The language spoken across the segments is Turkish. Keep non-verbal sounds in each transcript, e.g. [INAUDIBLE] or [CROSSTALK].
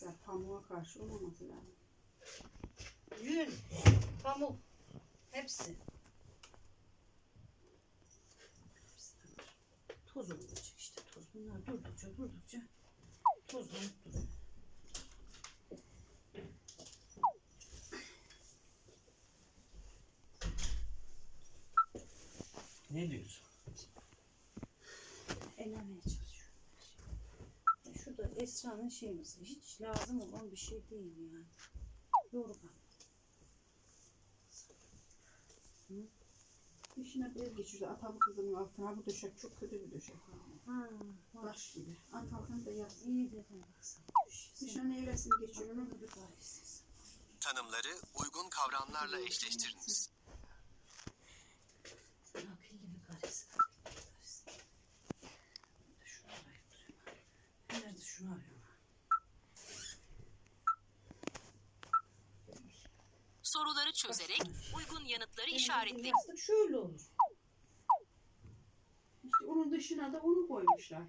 Ya pamuğa karşı olmaması lazım. Yün, pamuk, hepsi. Toz olacak işte toz. Bunlar durdukça durdukça tozlanıp duruyor. Ne diyorsun? Elemeye çalışıyorum. Ya Şu da Esra'nın şey mesela hiç lazım olan bir şey değil yani. Yorgan. İşine bez geçiyor. At bu kızımın altına. Bu döşek çok kötü bir döşek. Ha, Baş gibi. At altını da yaz. iyi dedim baksana. Dışına evresini. Onu bir bahsiz. Tanımları uygun kavramlarla eşleştiriniz. Çözerek uygun yanıtları. Yastık şöyle olur. İşte onun dışına da onu koymuşlar.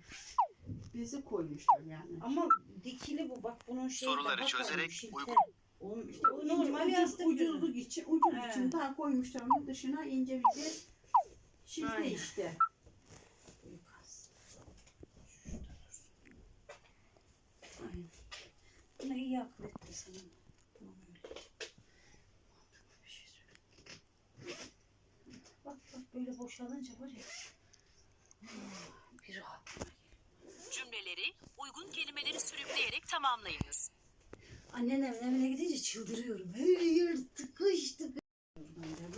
Bezi koymuşlar yani. Ama dikili bu bak bunun şeyi Soruları daha çözerek uygun- Onun, İşte o normal ucuz- yastık ucuzluk için, ucuz He. için daha koymuşlar. Onun dışına ince bir de şilte Aynen. işte. Aynen. Bunu iyi akıl etti sana. Tamam öyle. Mantıklı bir şey söyle. Bak bak böyle boşalınca var ya. Bir rahatlama. Cümleleri uygun kelimeleri sürükleyerek tamamlayınız. Annenin evine gidince çıldırıyorum. Her yer tıkış tıkış.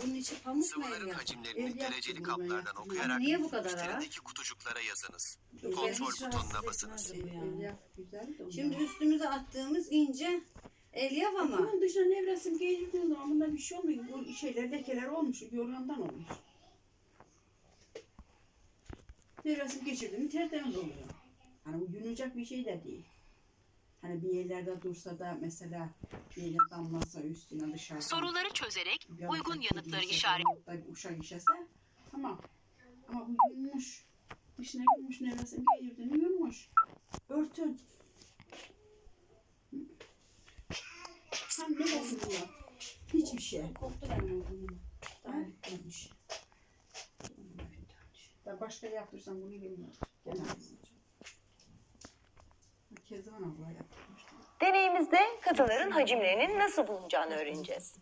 Bunun içi pamuk mu Sıvıların Evliya? hacimlerini Evliya dereceli ben kaplardan yaptım. okuyarak Niye bu kadar ha? üzerindeki kutucuklara yazınız. Ben Kontrol hiç butonuna rahatsız basınız. güzel de Şimdi üstümüze attığımız ince elyaf ama. Bunun dışına nevresim giydirdiğin zaman bunda bir şey olmuyor. Bu şeyler lekeler olmuş. Yorgandan olmuş. Nevresim geçirdiğin tertemiz oluyor. Hani bu yunacak bir şey de değil. Hani bir yerlerde dursa da mesela bir yerler damlasa üstüne dışarıdan. Soruları çözerek uygun yanıtları işaret. uşak işese tamam. Ama bu yunmuş. Dışına yunmuş nevresim giydirdiğini yunmuş. Örtün. Sen ne bozuluyor? Hiçbir şey. Koptu benim oğlum. Daha bitmemiş. Ben başka yaptırsam bunu bilmiyorum. Kezban abla yaptırmıştı. Deneyimizde katıların hacimlerinin nasıl bulunacağını öğreneceğiz.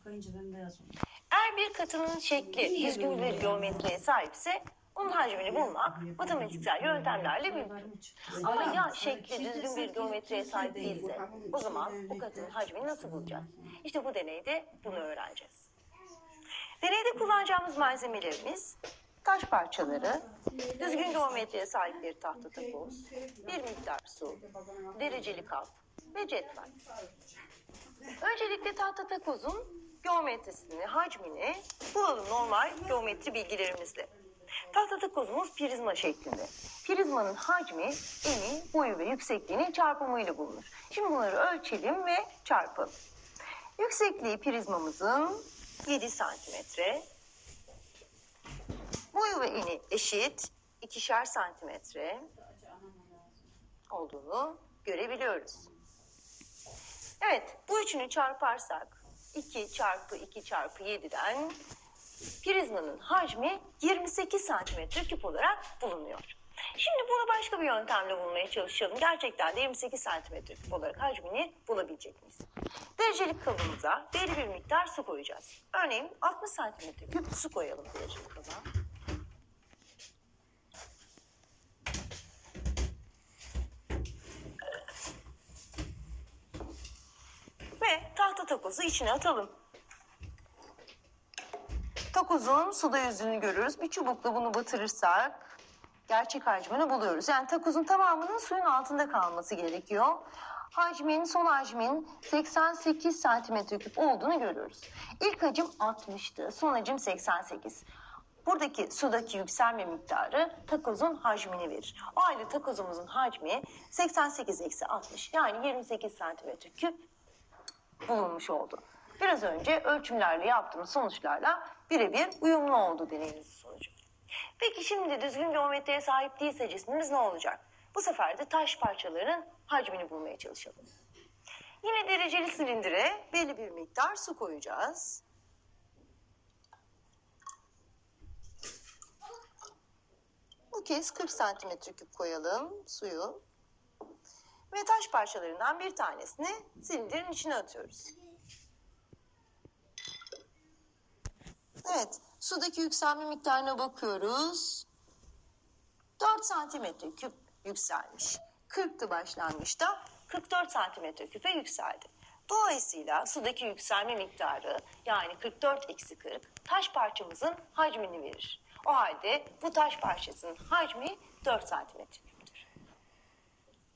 Eğer bir katının şekli düzgün bir geometriye sahipse onun hacmini bulmak matematiksel yöntemlerle mümkün. Ama ya şekli düzgün bir geometriye sahip değilse o zaman bu katının hacmini nasıl bulacağız? İşte bu deneyde bunu öğreneceğiz. Deneyde kullanacağımız malzemelerimiz taş parçaları, düzgün geometriye sahip bir tahta takoz, bir miktar su, dereceli kap ve cetvel. Öncelikle tahta takozun geometrisini, hacmini bulalım normal geometri bilgilerimizle. Tahta takozumuz prizma şeklinde. Prizmanın hacmi, eni, boyu ve yüksekliğinin çarpımıyla bulunur. Şimdi bunları ölçelim ve çarpalım. Yüksekliği prizmamızın 7 santimetre. Boyu ve eni eşit 2'şer santimetre olduğunu görebiliyoruz. Evet, bu üçünü çarparsak 2 çarpı 2 çarpı 7'den prizmanın hacmi 28 santimetre küp olarak bulunuyor. Şimdi bunu başka bir yöntemle bulmaya çalışalım. Gerçekten de 28 santimetre küp olarak hacmini bulabilecek miyiz? Derecelik kabımıza belli bir miktar su koyacağız. Örneğin 60 santimetre küp su koyalım derecelik kaba. Ve tahta takozu içine atalım. Takozun suda yüzdüğünü görürüz. Bir çubukla bunu batırırsak gerçek hacmini buluyoruz. Yani takozun tamamının suyun altında kalması gerekiyor. Hacmin, son hacmin 88 santimetre küp olduğunu görüyoruz. İlk hacim 60'tı, son hacim 88. Buradaki sudaki yükselme miktarı takozun hacmini verir. O halde takozumuzun hacmi 88 eksi 60 yani 28 santimetre küp bulunmuş oldu. Biraz önce ölçümlerle yaptığımız sonuçlarla birebir uyumlu oldu deneyimizin sonucu. Peki şimdi düzgün geometriye sahip değilse cismimiz ne olacak? Bu sefer de taş parçalarının hacmini bulmaya çalışalım. Yine dereceli silindire belli bir miktar su koyacağız. Bu kez 40 santimetre küp koyalım suyu. Ve taş parçalarından bir tanesini silindirin içine atıyoruz. Evet, sudaki yükselme miktarına bakıyoruz. 4 santimetre küp yükselmiş. 40'tı başlangıçta, 44 santimetre küpe yükseldi. Dolayısıyla sudaki yükselme miktarı yani 44 eksi 40 taş parçamızın hacmini verir. O halde bu taş parçasının hacmi 4 santimetre.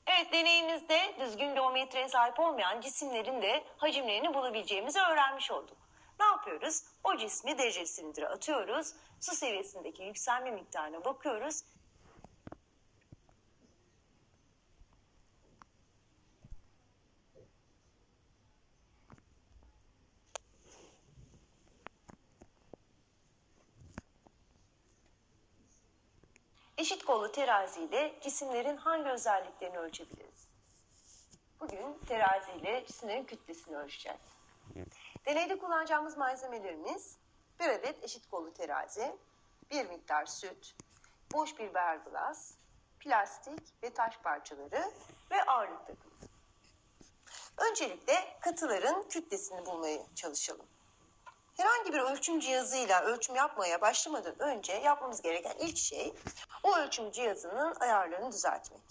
Evet deneyimizde düzgün geometriye sahip olmayan cisimlerin de hacimlerini bulabileceğimizi öğrenmiş olduk. Ne yapıyoruz? O cismi silindire atıyoruz. Su seviyesindeki yükselme miktarına bakıyoruz. Eşit kollu teraziyle cisimlerin hangi özelliklerini ölçebiliriz? Bugün teraziyle cisimlerin kütlesini ölçeceğiz. Deneyde kullanacağımız malzemelerimiz bir adet eşit kollu terazi, bir miktar süt, boş bir berglas, plastik ve taş parçaları ve ağırlık takımı. Öncelikle katıların kütlesini bulmaya çalışalım. Herhangi bir ölçüm cihazıyla ölçüm yapmaya başlamadan önce yapmamız gereken ilk şey o ölçüm cihazının ayarlarını düzeltmek.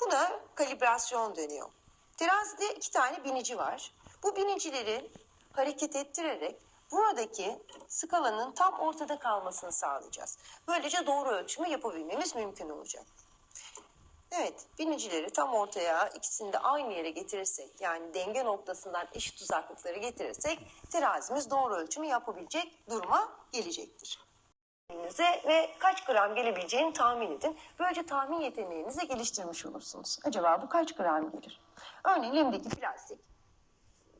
Buna kalibrasyon deniyor. Terazide iki tane binici var. Bu binicileri hareket ettirerek buradaki skalanın tam ortada kalmasını sağlayacağız. Böylece doğru ölçümü yapabilmemiz mümkün olacak. Evet, binicileri tam ortaya ikisini de aynı yere getirirsek yani denge noktasından eşit uzaklıkları getirirsek terazimiz doğru ölçümü yapabilecek duruma gelecektir. Elinize ve kaç gram gelebileceğini tahmin edin. Böylece tahmin yeteneğinizi geliştirmiş olursunuz. Acaba bu kaç gram gelir? Örneğin elimdeki plastik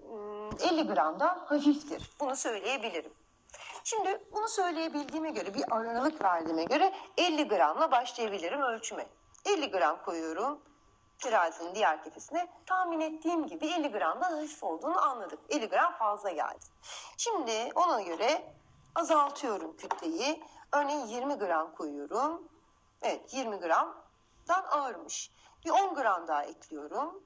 hmm, 50 gramdan hafiftir. Bunu söyleyebilirim. Şimdi bunu söyleyebildiğime göre bir aralık verdiğime göre 50 gramla başlayabilirim ölçüme. 50 gram koyuyorum terazinin diğer kefesine. Tahmin ettiğim gibi 50 gramdan hafif olduğunu anladık. 50 gram fazla geldi. Şimdi ona göre azaltıyorum kütleyi. Örneğin 20 gram koyuyorum. Evet 20 gramdan ağırmış. Bir 10 gram daha ekliyorum.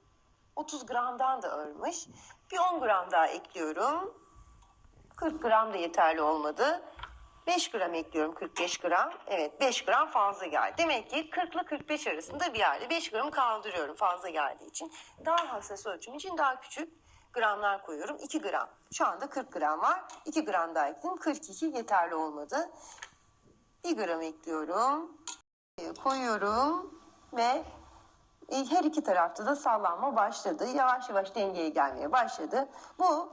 30 gramdan da ağırmış. Bir 10 gram daha ekliyorum. 40 gram da yeterli olmadı. 5 gram ekliyorum 45 gram. Evet 5 gram fazla geldi. Demek ki 40 ile 45 arasında bir yerde 5 gram kaldırıyorum fazla geldiği için. Daha hassas ölçüm için daha küçük gramlar koyuyorum. 2 gram. Şu anda 40 gram var. 2 gram daha ekledim. 42 yeterli olmadı. 1 gram ekliyorum. Koyuyorum ve e, her iki tarafta da sallanma başladı. Yavaş yavaş dengeye gelmeye başladı. Bu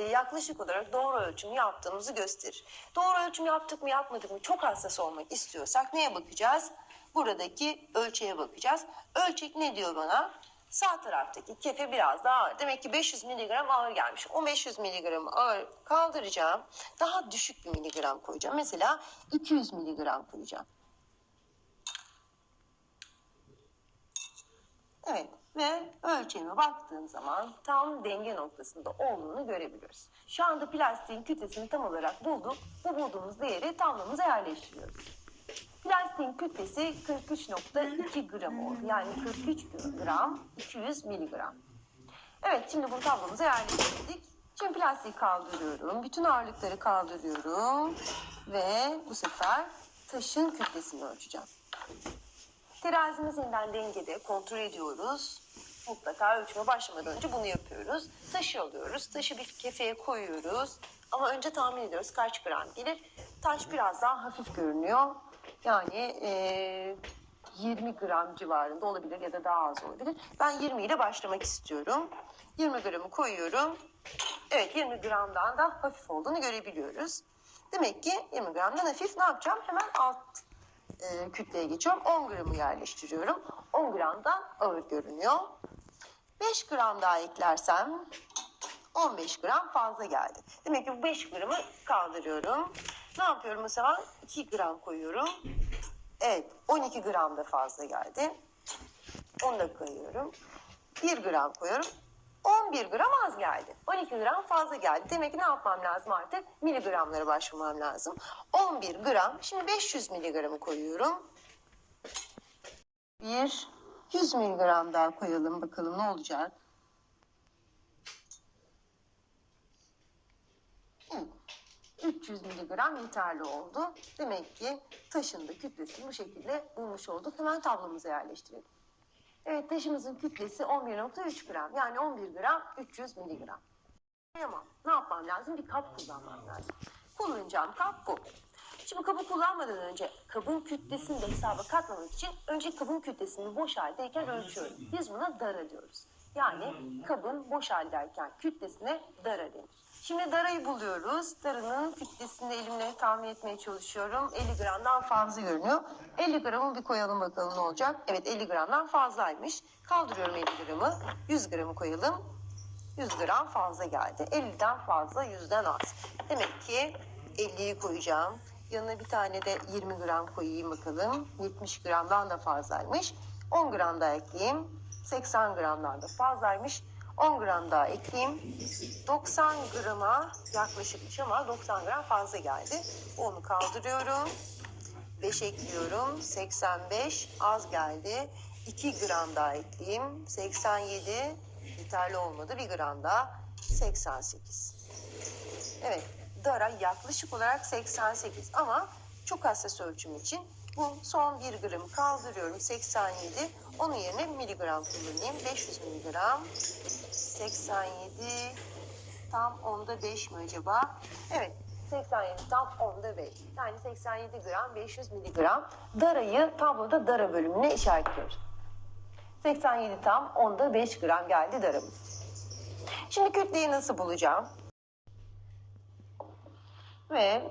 yaklaşık olarak doğru ölçümü yaptığımızı gösterir. Doğru ölçüm yaptık mı yapmadık mı çok hassas olmak istiyorsak neye bakacağız? Buradaki ölçeğe bakacağız. Ölçek ne diyor bana? Sağ taraftaki kefe biraz daha ağır. Demek ki 500 miligram ağır gelmiş. O 500 miligramı ağır kaldıracağım. Daha düşük bir miligram koyacağım. Mesela 200 miligram koyacağım. Evet ve ölçeğime baktığım zaman tam denge noktasında olduğunu görebiliyoruz. Şu anda plastiğin kütlesini tam olarak bulduk. Bu bulduğumuz değeri tamlamıza yerleştiriyoruz. Plastiğin kütlesi 43.2 gram oldu. Yani 43 gram 200 miligram. Evet şimdi bunu tablomuza yerleştirdik. Şimdi plastiği kaldırıyorum. Bütün ağırlıkları kaldırıyorum. Ve bu sefer taşın kütlesini ölçeceğim. Terazimiz yeniden dengede kontrol ediyoruz. Mutlaka ölçüme başlamadan önce bunu yapıyoruz. Taşı alıyoruz. Taşı bir kefeye koyuyoruz. Ama önce tahmin ediyoruz kaç gram gelir. Taş biraz daha hafif görünüyor. Yani eee 20 gram civarında olabilir ya da daha az olabilir. Ben 20 ile başlamak istiyorum. 20 gramı koyuyorum. Evet 20 gramdan da hafif olduğunu görebiliyoruz. Demek ki 20 gramdan hafif ne yapacağım? Hemen alt e, kütleye geçiyorum. 10 gramı yerleştiriyorum. 10 gramdan ağır görünüyor. 5 gram daha eklersem 15 gram fazla geldi. Demek ki bu 5 gramı kaldırıyorum. Ne yapıyorum bu sefer? 2 gram koyuyorum. Evet 12 gram da fazla geldi. Onu da koyuyorum. 1 gram koyuyorum. 11 gram az geldi. 12 gram fazla geldi. Demek ki ne yapmam lazım artık? Miligramlara başvurmam lazım. 11 gram. Şimdi 500 miligramı koyuyorum. Bir 100 miligram daha koyalım. Bakalım ne olacak? Evet. 300 miligram yeterli oldu. Demek ki taşın da kütlesini bu şekilde bulmuş olduk. Hemen tablomuza yerleştirelim. Evet taşımızın kütlesi 11.3 gram. Yani 11 gram 300 miligram. Tamam. Ne yapmam lazım? Bir kap kullanmam lazım. Kullanacağım kap bu. Şimdi kabı kullanmadan önce kabın kütlesini de hesaba katmamak için önce kabın kütlesini boş haldeyken ölçüyorum. Biz buna dara diyoruz. Yani kabın boş haldeyken kütlesine dara denir. Şimdi darayı buluyoruz. Darının kütlesini elimle tahmin etmeye çalışıyorum. 50 gramdan fazla görünüyor. 50 gramı bir koyalım bakalım ne olacak. Evet 50 gramdan fazlaymış. Kaldırıyorum 50 gramı. 100 gramı koyalım. 100 gram fazla geldi. 50'den fazla 100'den az. Demek ki 50'yi koyacağım. Yanına bir tane de 20 gram koyayım bakalım. 70 gramdan da fazlaymış. 10 gram daha ekleyeyim. 80 gramdan da fazlaymış. 10 gram daha ekleyeyim. 90 grama yaklaşıkmış ama 90 gram fazla geldi. Onu kaldırıyorum. 5 ekliyorum. 85 az geldi. 2 gram daha ekleyeyim. 87 yeterli olmadı. 1 gram daha 88. Evet dara yaklaşık olarak 88 ama çok hassas ölçüm için bu son 1 gramı kaldırıyorum 87. Onun yerine miligram kullanayım. 500 miligram 87 tam onda 5 mi acaba? Evet 87 tam onda 5. Yani 87 gram 500 miligram. Darayı tabloda dara bölümüne işaretliyoruz. 87 tam onda 5 gram geldi daramız. Şimdi kütleyi nasıl bulacağım? Ve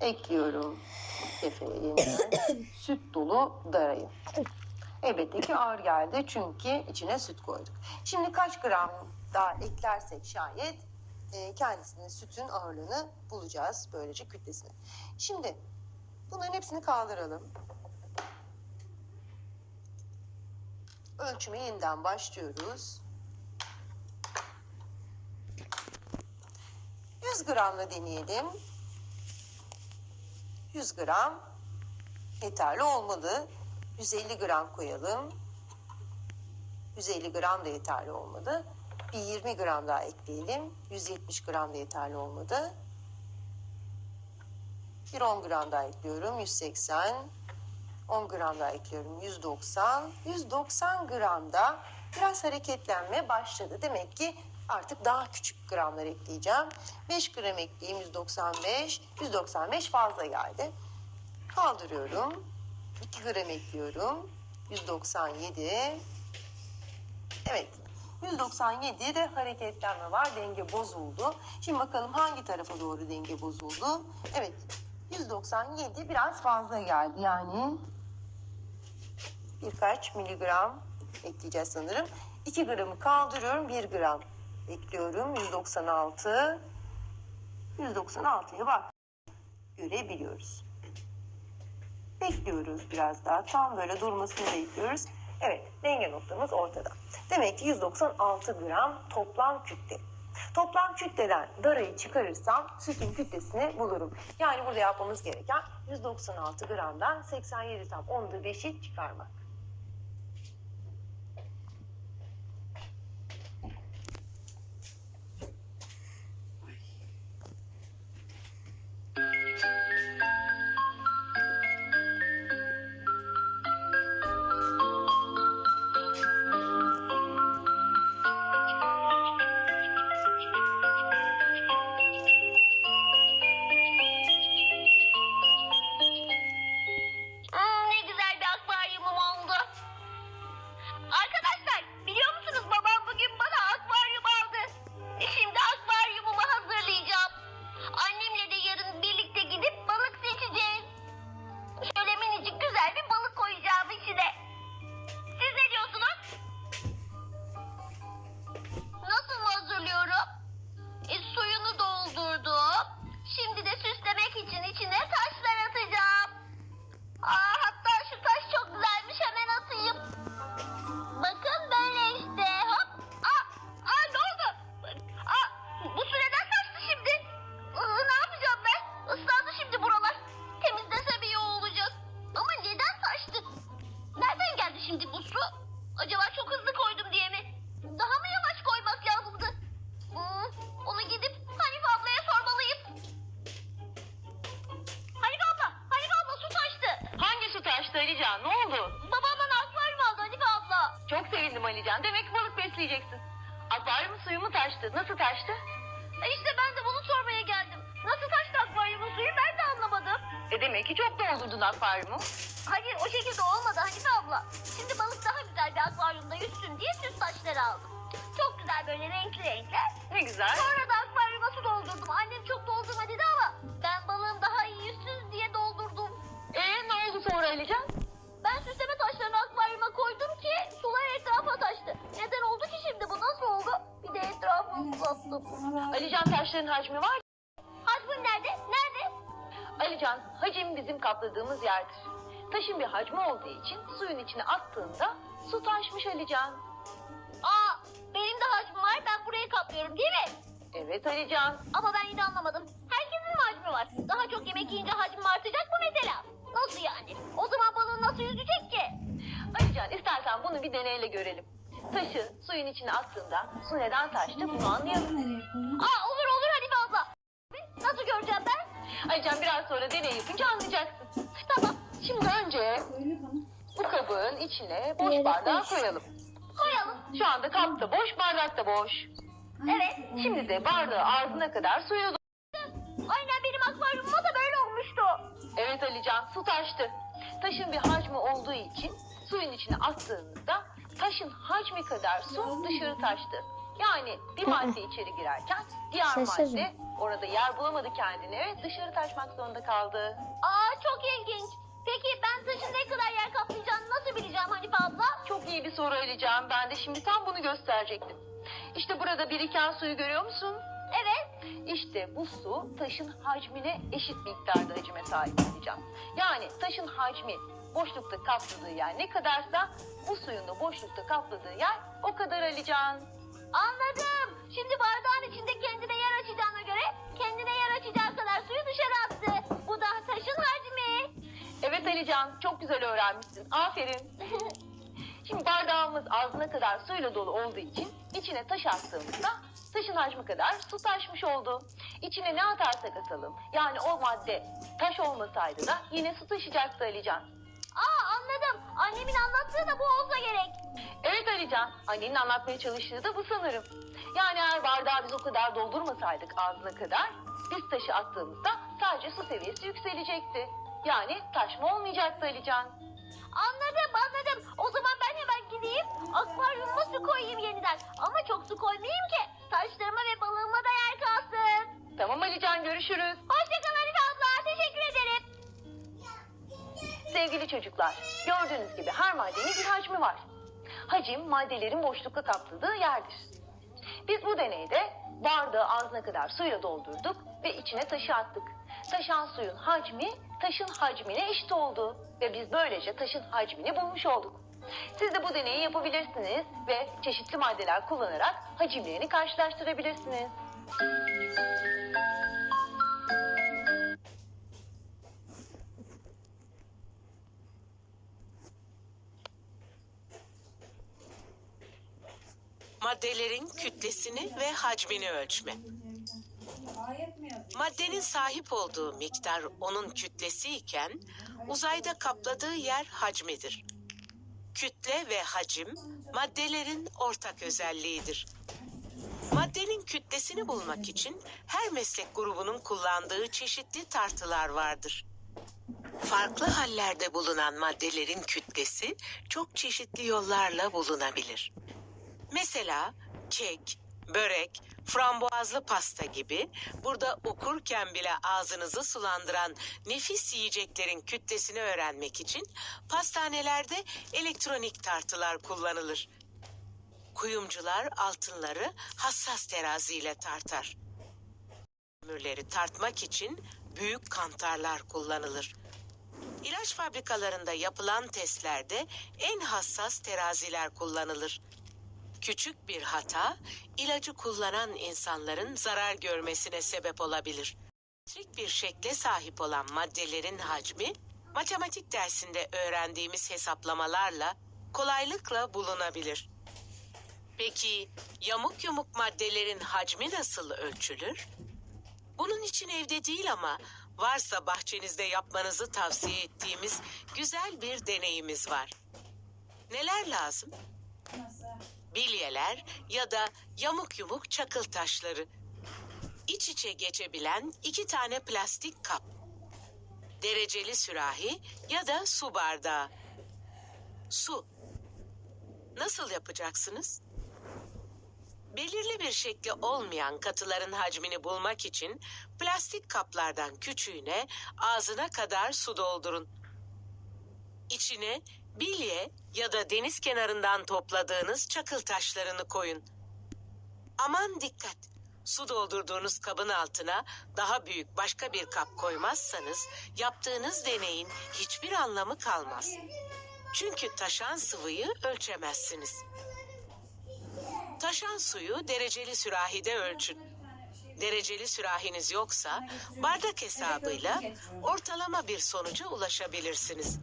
ekliyorum kefeye yeniden [COUGHS] süt dolu darayı. Elbette ki ağır geldi çünkü içine süt koyduk. Şimdi kaç gram daha eklersek şayet e, kendisinin sütün ağırlığını bulacağız böylece kütlesini. Şimdi bunların hepsini kaldıralım. Ölçüme yeniden başlıyoruz. 100 gramla deneyelim. 100 gram yeterli olmadı. 150 gram koyalım. 150 gram da yeterli olmadı. Bir 20 gram daha ekleyelim. 170 gram da yeterli olmadı. Bir 10 gram daha ekliyorum. 180. 10 gram daha ekliyorum. 190. 190 gramda biraz hareketlenme başladı. Demek ki artık daha küçük gramlar ekleyeceğim. 5 gram ekleyeyim 195. 195 fazla geldi. Kaldırıyorum. 2 gram ekliyorum. 197. Evet. 197'de hareketlenme var. Denge bozuldu. Şimdi bakalım hangi tarafa doğru denge bozuldu? Evet. 197 biraz fazla geldi. Yani birkaç miligram ekleyeceğiz sanırım. 2 gramı kaldırıyorum. 1 gram ekliyorum. 196. 196'ya bak. Görebiliyoruz. Bekliyoruz biraz daha. Tam böyle durmasını bekliyoruz. Evet, denge noktamız ortada. Demek ki 196 gram toplam kütle. Toplam kütleden darayı çıkarırsam sütün kütlesini bulurum. Yani burada yapmamız gereken 196 gramdan 87 tam onda 5'i çıkarmak. şimdi bu su? Acaba çok hızlı koydum diye mi? Daha mı yavaş koymak lazımdı? Hmm, onu gidip Hanif ablaya sormalıyım. Hanif abla, Hanif abla su taştı. Hangi su taştı Alican? Ne oldu? Babamdan akvaryum aldı Hanif abla. Çok sevindim Alican. Demek balık besleyeceksin. Akvaryum suyu mu taştı? Nasıl taştı? E işte ben de bunu sormaya geldim. Nasıl taştı akvaryumun suyu ben e demek ki çok doldurdun akvaryumu. Hayır o şekilde olmadı Hanife abla. Şimdi balık daha güzel bir akvaryumda yüzsün diye süs taşları aldım. Çok güzel böyle renkli renkli. Ne güzel. Sonra da akvaryuma su doldurdum. Annem çok doldurma dedi ama ben balığım daha iyi yüzsün diye doldurdum. E ne oldu sonra Alican? Ben süsleme taşlarını akvaryuma koydum ki sular etrafa taştı. Neden oldu ki şimdi bu nasıl oldu? Bir de etrafı ıslattım. Alican taşların hacmi var. Hacim bizim kapladığımız yerdir. Taşın bir hacmi olduğu için suyun içine attığında su taşmış Alican. Aa benim de hacmim var ben burayı kaplıyorum değil mi? Evet Alican. Ama ben yine anlamadım. Herkesin mi hacmi var? Daha çok yemek yiyince hacmim artacak mı mesela? Nasıl yani? O zaman balığın nasıl yüzecek ki? Alican istersen bunu bir deneyle görelim. Taşı suyun içine attığında su neden taştı bunu anlayalım. Aa olur olur göreceğim Alican biraz sonra deney yapınca anlayacaksın. Tamam. Şimdi önce bu kabın içine boş bardağı koyalım. Koyalım. Şu anda kap da boş, bardak da boş. Evet. Şimdi de bardağı ağzına kadar doldur. Aynen benim akvaryumuma da böyle olmuştu. Evet Alican su taştı. Taşın bir hacmi olduğu için suyun içine attığınızda taşın hacmi kadar su dışarı taştı. Yani bir madde içeri girerken diğer Sessiz madde orada yer bulamadı kendine ve dışarı taşmak zorunda kaldı. Aa çok ilginç. Peki ben taşın ne kadar yer kaplayacağını nasıl bileceğim Hanife abla? Çok iyi bir soru Alican. Ben de şimdi tam bunu gösterecektim. İşte burada biriken suyu görüyor musun? Evet. İşte bu su taşın hacmine eşit miktarda hacime sahip olacak. Yani taşın hacmi boşlukta kapladığı yer ne kadarsa bu suyun da boşlukta kapladığı yer o kadar Alican. Anladım. Şimdi bardağın içinde kendine yer açacağına göre kendine yer açacağı kadar suyu dışarı attı. Bu da taşın hacmi. Evet Alican çok güzel öğrenmişsin. Aferin. [LAUGHS] Şimdi bardağımız ağzına kadar suyla dolu olduğu için içine taş attığımızda taşın hacmi kadar su taşmış oldu. İçine ne atarsak atalım yani o madde taş olmasaydı da yine su taşıyacaktı Alican. Aa anladım. Annemin anlattığı da bu olsa gerek. Alican, annenin anlatmaya çalıştığı da bu sanırım. Yani eğer bardağı biz o kadar doldurmasaydık ağzına kadar, biz taşı attığımızda sadece su seviyesi yükselecekti. Yani taşma olmayacaktı Alican. Anladım anladım. O zaman ben hemen gideyim akvaryumuma su koyayım yeniden. Ama çok su koymayayım ki taşlarıma ve balığıma da yer kalsın. Tamam Alican, görüşürüz. Hoşçakal Hanife abla. Teşekkür ederim. Sevgili çocuklar, gördüğünüz gibi her maddenin bir hacmi var. Hacim maddelerin boşlukta kapladığı yerdir. Biz bu deneyde bardağı ağzına kadar suyla doldurduk ve içine taşı attık. Taşan suyun hacmi taşın hacmine eşit oldu ve biz böylece taşın hacmini bulmuş olduk. Siz de bu deneyi yapabilirsiniz ve çeşitli maddeler kullanarak hacimlerini karşılaştırabilirsiniz. Maddelerin kütlesini ve hacmini ölçme. Maddenin sahip olduğu miktar onun kütlesi iken uzayda kapladığı yer hacmidir. Kütle ve hacim maddelerin ortak özelliğidir. Maddenin kütlesini bulmak için her meslek grubunun kullandığı çeşitli tartılar vardır. Farklı hallerde bulunan maddelerin kütlesi çok çeşitli yollarla bulunabilir. Mesela kek, börek, frambuazlı pasta gibi burada okurken bile ağzınızı sulandıran nefis yiyeceklerin kütlesini öğrenmek için pastanelerde elektronik tartılar kullanılır. Kuyumcular altınları hassas teraziyle tartar. Kömürleri tartmak için büyük kantarlar kullanılır. İlaç fabrikalarında yapılan testlerde en hassas teraziler kullanılır. Küçük bir hata ilacı kullanan insanların zarar görmesine sebep olabilir. Simetrik bir şekle sahip olan maddelerin hacmi matematik dersinde öğrendiğimiz hesaplamalarla kolaylıkla bulunabilir. Peki yamuk yumuk maddelerin hacmi nasıl ölçülür? Bunun için evde değil ama varsa bahçenizde yapmanızı tavsiye ettiğimiz güzel bir deneyimiz var. Neler lazım? Bilyeler ya da yamuk yumuk çakıl taşları. İç içe geçebilen iki tane plastik kap. Dereceli sürahi ya da su bardağı. Su. Nasıl yapacaksınız? Belirli bir şekli olmayan katıların hacmini bulmak için plastik kaplardan küçüğüne ağzına kadar su doldurun. İçine bilye ya da deniz kenarından topladığınız çakıl taşlarını koyun. Aman dikkat! Su doldurduğunuz kabın altına daha büyük başka bir kap koymazsanız yaptığınız deneyin hiçbir anlamı kalmaz. Çünkü taşan sıvıyı ölçemezsiniz. Taşan suyu dereceli sürahide ölçün. Dereceli sürahiniz yoksa bardak hesabıyla ortalama bir sonuca ulaşabilirsiniz.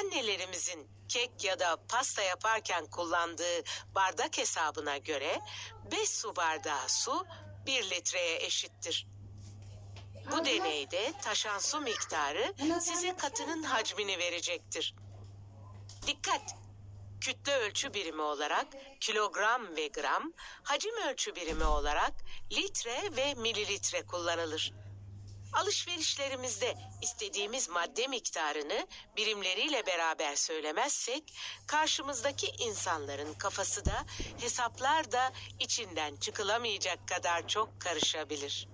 Annelerimizin kek ya da pasta yaparken kullandığı bardak hesabına göre 5 su bardağı su 1 litreye eşittir. Bu deneyde taşan su miktarı size katının hacmini verecektir. Dikkat! Kütle ölçü birimi olarak kilogram ve gram, hacim ölçü birimi olarak litre ve mililitre kullanılır. Alışverişlerimizde istediğimiz madde miktarını birimleriyle beraber söylemezsek karşımızdaki insanların kafası da hesaplar da içinden çıkılamayacak kadar çok karışabilir.